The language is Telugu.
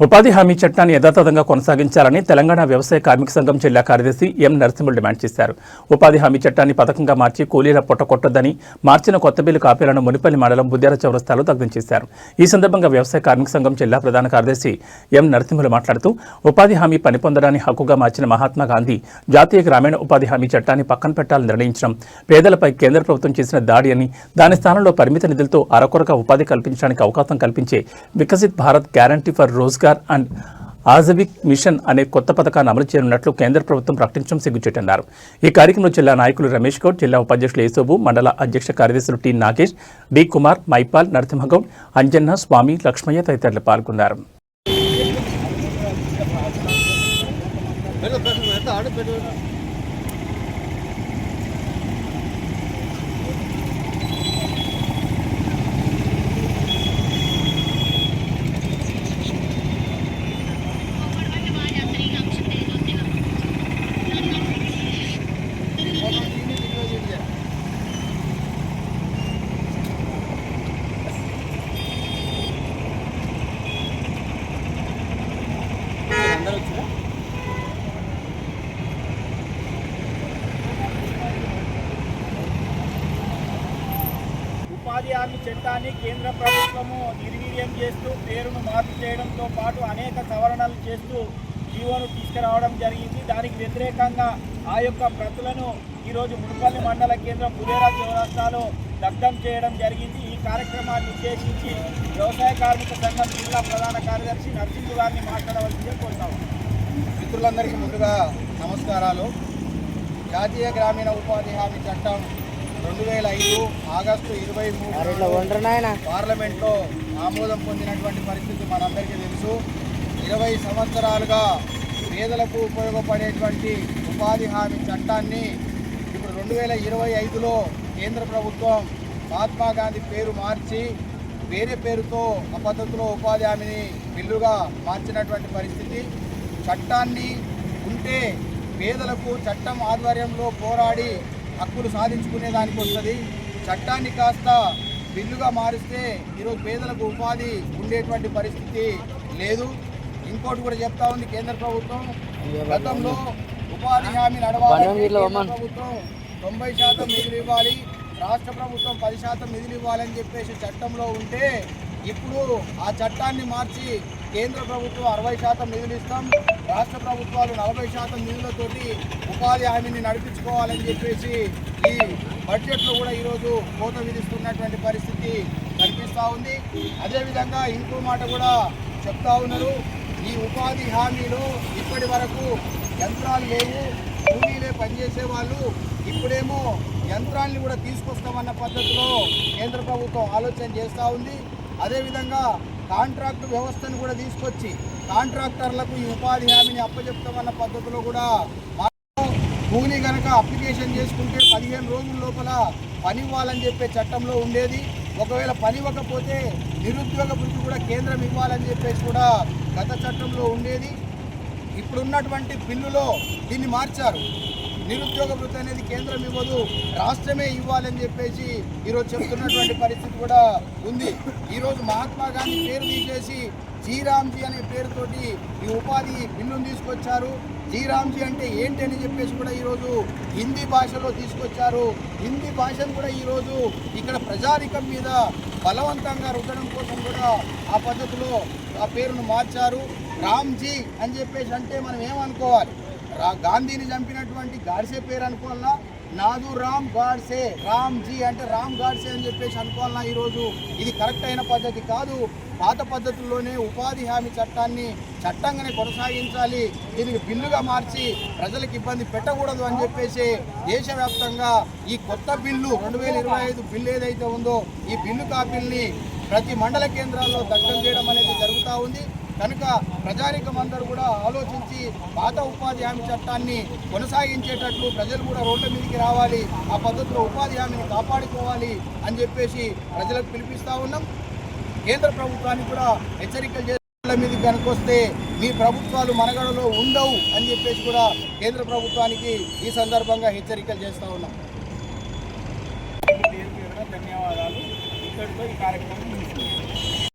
ఉపాధి హామీ చట్టాన్ని యథాతథంగా కొనసాగించాలని తెలంగాణ వ్యవసాయ కార్మిక సంఘం జిల్లా కార్యదర్శి ఎం నరసింహులు డిమాండ్ చేశారు. ఉపాధి హామీ చట్టాన్ని పథకంగా మార్చి కూలీల పొట్టకొట్టొద్దని మార్చిన కొత్త బిల్లు కాపీలను మునిపల్లి మండలం బుద్దేర చౌరస్తాలో దగ్ధం చేశారు. ఈ సందర్భంగా వ్యవసాయ కార్మిక సంఘం జిల్లా ప్రధాన కార్యదర్శి ఎం నరసింహులు మాట్లాడుతూ ఉపాధి హామీ పని పొందడాన్ని హక్కుగా మార్చిన మహాత్మా గాంధీ జాతీయ గ్రామీణ ఉపాధి హామీ చట్టాన్ని పక్కన పెట్టాలని నిర్ణయించడం పేదలపై కేంద్ర ప్రభుత్వం చేసిన దాడి అని దాని స్థానంలో పరిమిత నిధులతో అరకొరగా ఉపాధి కల్పించడానికి అవకాశం కల్పించే Viksit Bharat guarantee for Rozgar and Ajeevika mission అనే కొత్త పథకాన్ని అమలు చేయనున్నట్లు కేంద్ర ప్రభుత్వం ప్రకటించడం సిగ్గుచేటన్నారు. ఈ కార్యక్రమంలో జిల్లా నాయకులు రమేష్ గౌడ్ జిల్లా ఉపాధ్యక్షులు యేసోబు మండల అధ్యక్ష కార్యదర్శులు టి నాగేష్ డి కుమార్ మైపాల్ నరసింహగౌడ్ అంజన్న స్వామి లక్ష్మయ్య తదితరులు పాల్గొన్నారు. ఉపాధి హామీ చట్టాన్ని కేంద్ర ప్రభుత్వము నిర్వీర్యం చేస్తూ పేరును మార్పు చేయడంతో పాటు అనేక సవరణలు చేస్తూ జీవోను తీసుకురావడం జరిగింది. దానికి వ్యతిరేకంగా ఆ యొక్క ప్రతులను ఈరోజు మున్పల్లి మండల కేంద్రం పులేరా చౌరాస్తాలో దగ్ధం చేయడం జరిగింది. ఈ కార్యక్రమాన్ని ఉద్దేశించి వ్యవసాయ కార్మిక సంఘం జిల్లా ప్రధాన కార్యదర్శి నరసింహు గారిని మాట్లాడవలసిందే కోరుతాము మిత్రులందరికీ ముందుగా నమస్కారాలు. జాతీయ గ్రామీణ ఉపాధి హామీ చట్టం రెండు వేల ఐదు ఆగస్టు ఇరవై మూడు పార్లమెంట్లో ఆమోదం పొందినటువంటి పరిస్థితి మనందరికీ తెలుసు. ఇరవై సంవత్సరాలుగా పేదలకు ఉపయోగపడేటువంటి ఉపాధి హామీ చట్టాన్ని ఇప్పుడు రెండు వేల ఇరవై ఐదులో కేంద్ర ప్రభుత్వం మహాత్మా గాంధీ పేరు మార్చి వేరే పేరుతో ఆ పద్ధతిలో ఉపాధి హామీని బిల్లుగా మార్చినటువంటి పరిస్థితి. చట్టాన్ని ఉంటే పేదలకు చట్టం ఆధ్వర్యంలో పోరాడి హక్కులు సాధించుకునే దానికి వస్తుంది. చట్టాన్ని కాస్త బిల్లుగా మారిస్తే ఈరోజు పేదలకు ఉపాధి ఉండేటువంటి పరిస్థితి లేదు. ఇంకోటి కూడా చెప్తా ఉంది కేంద్ర ప్రభుత్వం. గతంలో ఉపాధి హామీ నడవాలి ప్రభుత్వం తొంభై శాతం నిధులు ఇవ్వాలి. రాష్ట్ర ప్రభుత్వం పది శాతం నిధులు ఇవ్వాలని చెప్పేసి చట్టంలో ఉంటే ఇప్పుడు ఆ చట్టాన్ని మార్చి కేంద్ర ప్రభుత్వం అరవై శాతం నిధులు ఇస్తాం. రాష్ట్ర ప్రభుత్వాలు నలభై శాతం నిధులతోటి ఉపాధి హామీని నడిపించుకోవాలని చెప్పేసి ఈ బడ్జెట్లో కూడా ఈరోజు కోత విధిస్తున్నటువంటి పరిస్థితి కనిపిస్తూ ఉంది. అదేవిధంగా ఇంకో మాట కూడా చెప్తా ఉన్నారు. ఈ ఉపాధి హామీలో ఇప్పటి వరకు యంత్రాలు లేవు కూలీలే పనిచేసే వాళ్ళు ఇప్పుడేమో యంత్రాల్ని కూడా తీసుకొస్తామన్న పద్ధతిలో కేంద్ర ప్రభుత్వం ఆలోచన చేస్తూ ఉంది. అదేవిధంగా కాంట్రాక్ట్ వ్యవస్థను కూడా తీసుకొచ్చి కాంట్రాక్టర్లకు ఈ ఉపాధి హామీని అప్పచెప్తామన్న పద్ధతిలో కూడా కూలీ కనుక అప్లికేషన్ చేసుకుంటే పదిహేను రోజుల లోపల పని ఇవ్వాలని చెప్పే చట్టంలో ఉండేది. ఒకవేళ పని ఇవ్వకపోతే నిరుద్యోగ వృత్తి కూడా కేంద్రం ఇవ్వాలని చెప్పేసి కూడా గత చట్టంలో ఉండేది. ఇప్పుడున్నటువంటి బిల్లులో దీన్ని మార్చారు. నిరుద్యోగ వృత్తి అనేది కేంద్రం ఇవ్వదు రాష్ట్రమే ఇవ్వాలని చెప్పేసి ఈరోజు చెప్తున్నటువంటి పరిస్థితి కూడా ఉంది. ఈరోజు మహాత్మా గాంధీ పేరు తీసేసి జీరామ్జీ అనే పేరుతోటి ఈ ఉపాధి బిల్లును తీసుకొచ్చారు. జీరామ్జీ అంటే ఏంటి అని చెప్పేసి కూడా ఈరోజు హిందీ భాషలో తీసుకొచ్చారు. హిందీ భాషను కూడా ఈరోజు ఇక్కడ ప్రజారికం మీద బలవంతంగా రుద్దడం కోసం కూడా ఆ పద్ధతిలో ఆ పేరును మార్చారు. రామ్జీ అని చెప్పేసి అంటే మనం ఏమనుకోవాలి? రా గాంధీని చంపినటువంటి గాడ్సే పేరు అనుకోవాలా? నాదు రామ్ గాడ్సే రామ్జీ అంటే రామ్ గాడ్సే అని చెప్పేసి అనుకోవాలన్నా ఈరోజు? ఇది కరెక్ట్ అయిన పద్ధతి కాదు. పాత పద్ధతుల్లోనే ఉపాధి హామీ చట్టాన్ని చట్టంగానే కొనసాగించాలి. దీనికి బిల్లుగా మార్చి ప్రజలకు ఇబ్బంది పెట్టకూడదు అని చెప్పేసి దేశవ్యాప్తంగా ఈ కొత్త బిల్లు రెండు వేల ఇరవై ఐదు బిల్లు ఏదైతే ఉందో ఈ బిల్లు కాపీల్ని ప్రతి మండల కేంద్రాల్లో దగ్ధం చేయడం అనేది జరుగుతూ ఉంది. కనుక ప్రజానికం అందరూ కూడా ఆలోచించి పాత ఉపాధి హామీ చట్టాన్ని కొనసాగించేటట్లు ప్రజలు కూడా రోడ్ల మీదకి రావాలి ఆ పద్ధతిలో ఉపాధి హామీని కాపాడుకోవాలి అని చెప్పేసి ప్రజలకు పిలిపిస్తూ ఉన్నాం. కేంద్ర ప్రభుత్వానికి కూడా హెచ్చరికలు చేసే మీద కనుకొస్తే మీ ప్రభుత్వాలు మనగడలో ఉండవు అని చెప్పేసి కూడా కేంద్ర ప్రభుత్వానికి ఈ సందర్భంగా హెచ్చరికలు చేస్తూ ఉన్నాం. ధన్యవాదాలు. cara, que